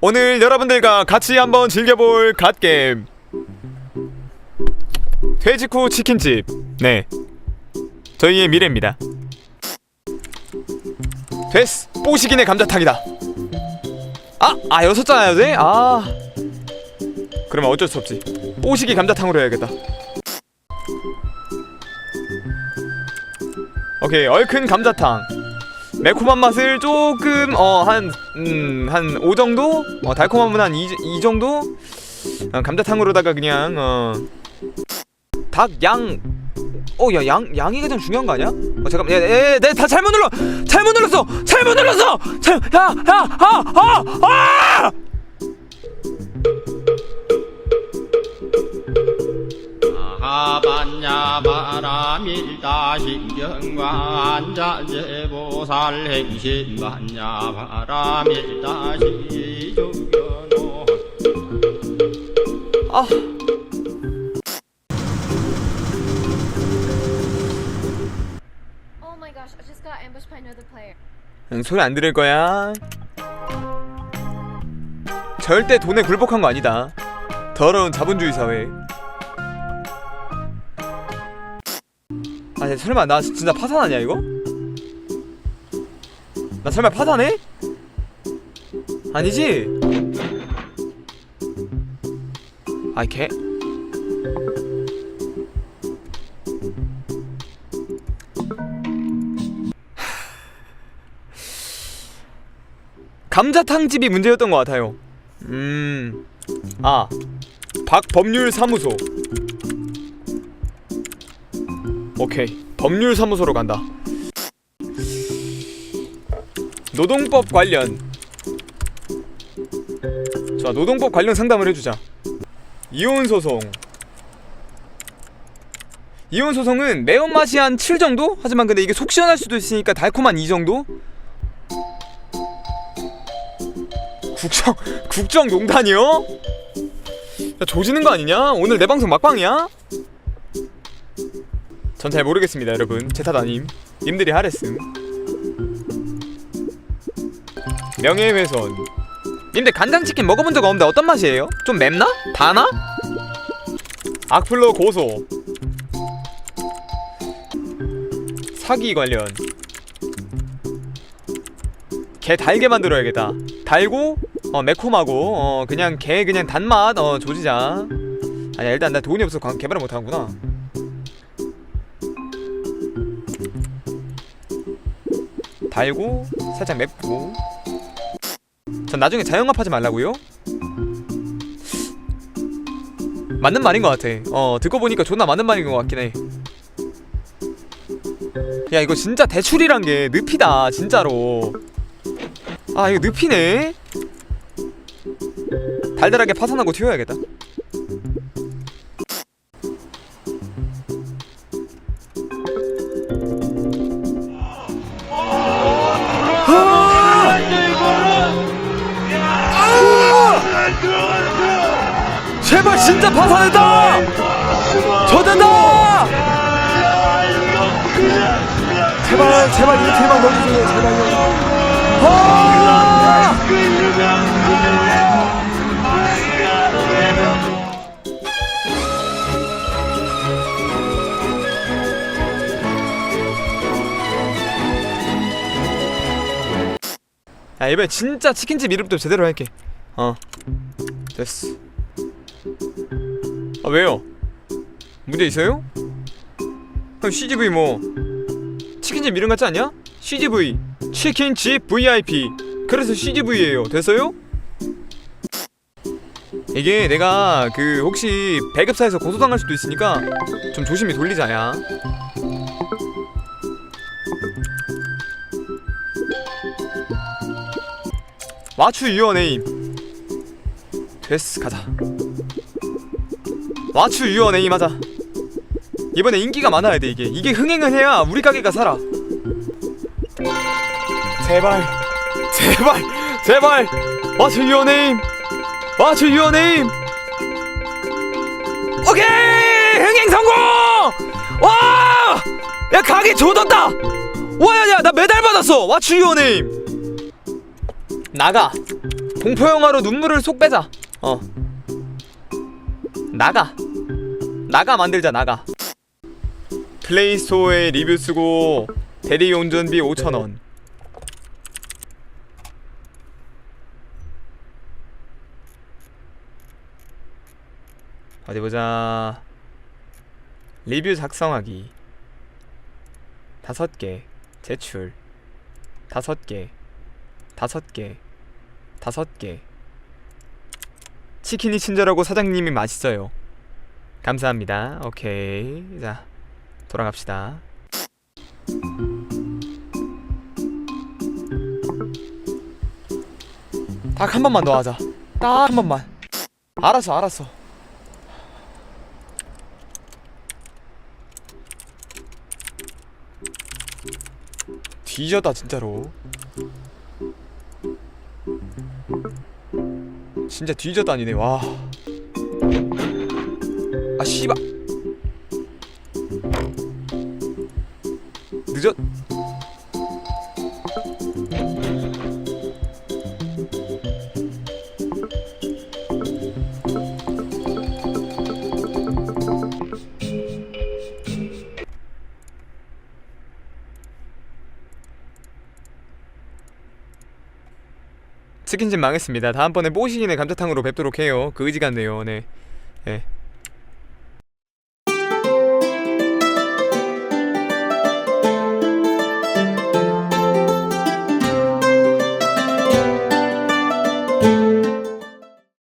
오늘 여러분들과 같이 한번 즐겨볼 갓게임. 돼지코 치킨집. 네. 저희의 미래입니다. 됐어 뽀시기네 감자탕이다. 아! 아 여섯 잔 해야 돼? 아. 그러면 어쩔 수 없지. 뽀시기 감자탕으로 해야겠다. 오케이 얼큰 감자탕 매콤한 맛을 조금 어한음한 5 정도? 어 달콤함은 한2 정도? 어, 감자탕으로다가 그냥 어 닭양. 어 야 양 양이 가장 중요한 거 아니야? 어 잠깐 야야야다 잘못 눌러! 잘못 눌렀어! 잘못 눌렀어! 잘야야아아 하 아. My gosh, I just got ambushed by another player. 응, 소리 안 들을 거야. 절대 돈에 굴복한 거 아니다. 더러운 자본주의 사회. 아, 설마 나 진짜 파산하냐 이거? 나 설마 파산해? 아니지? 아이 개. 감자탕집이 문제였던 것 같아요. 음, 아, 박법률 사무소. 오케이, 법률 사무소로 간다. 노동법 관련. 자, 노동법 관련 상담을 해주자. 이혼 소송. 이혼 소송은 매운맛이 한 7 정도? 하지만 근데 이게 속 시원할 수도 있으니까 달콤한 2 정도? 국정 국정 농단이요? 야, 조지는 거 아니냐? 오늘 내 방송 막방이야? 전 잘 모르겠습니다, 여러분. 제 탓 아님. 님들이 하랬음. 명예훼손. 님들 간장치킨 먹어본 적 없는데 어떤 맛이에요? 좀 맵나? 다나? 악플로 고소. 사기 관련. 개 달게 만들어야겠다. 달고 어 매콤하고 어 그냥 개 그냥 단맛 어 조지자. 아니야 일단 나 돈이 없어 서 개발을 못 하는구나. 달고 살짝 맵고. 전 나중에 자영업하지 말라고요? 맞는 말인 것 같아. 어 듣고 보니까 존나 맞는 말인 것 같긴 해. 야 이거 진짜 대출이란 게 늪이다 진짜로. 아 이거 늪이네 달달하게 파산하고 튀어야겠다 진짜 파산했다! 저된다! 제발 제발 이렇게 만 넣어주세요 제발요 아! 야 이번에 진짜 치킨집 이름도 제대로 할게 어 됐어 아 왜요? 문제 있어요? 그럼 CGV 뭐 치킨집 이름 같지 않냐? CGV 치킨집 VIP 그래서 CGV예요 됐어요? 이게 내가 그 혹시 배급사에서 고소당할 수도 있으니까 좀 조심히 돌리자야 What's your name? 됐어 가자 What's your name 하자 이번에 인기가 많아야 돼 이게 이게 흥행을 해야 우리 가게가 살아 제발 제발 제발 What's your name? What's your name? 오케이 흥행 성공 와! 야 가게 조졌다 와야야 나 메달 받았어 What's your name? 나가 공포 영화로 눈물을 속 빼자. 어. 나가. 나가 만들자 나가. 플레이스토어에 리뷰 쓰고 대리 운전비 5천 원. 어디 보자. 리뷰 작성하기. 다섯 개. 제출. 다섯 개. 다섯 개. 다섯 개. 치킨이 친절하고 사장님이 맛있어요. 감사합니다. 오케이. 자, 돌아갑시다. 딱 한 번만 더 하자. 딱 한 번만. 알았어, 알았어. 뒤졌다 진짜로. 진짜 뒤졌다니네 와. 아 씨발. 늦었. 치킨집 망했습니다. 다음번에 뽀시인의 감자탕으로 뵙도록 해요. 그 의지 같네요. 네. 네.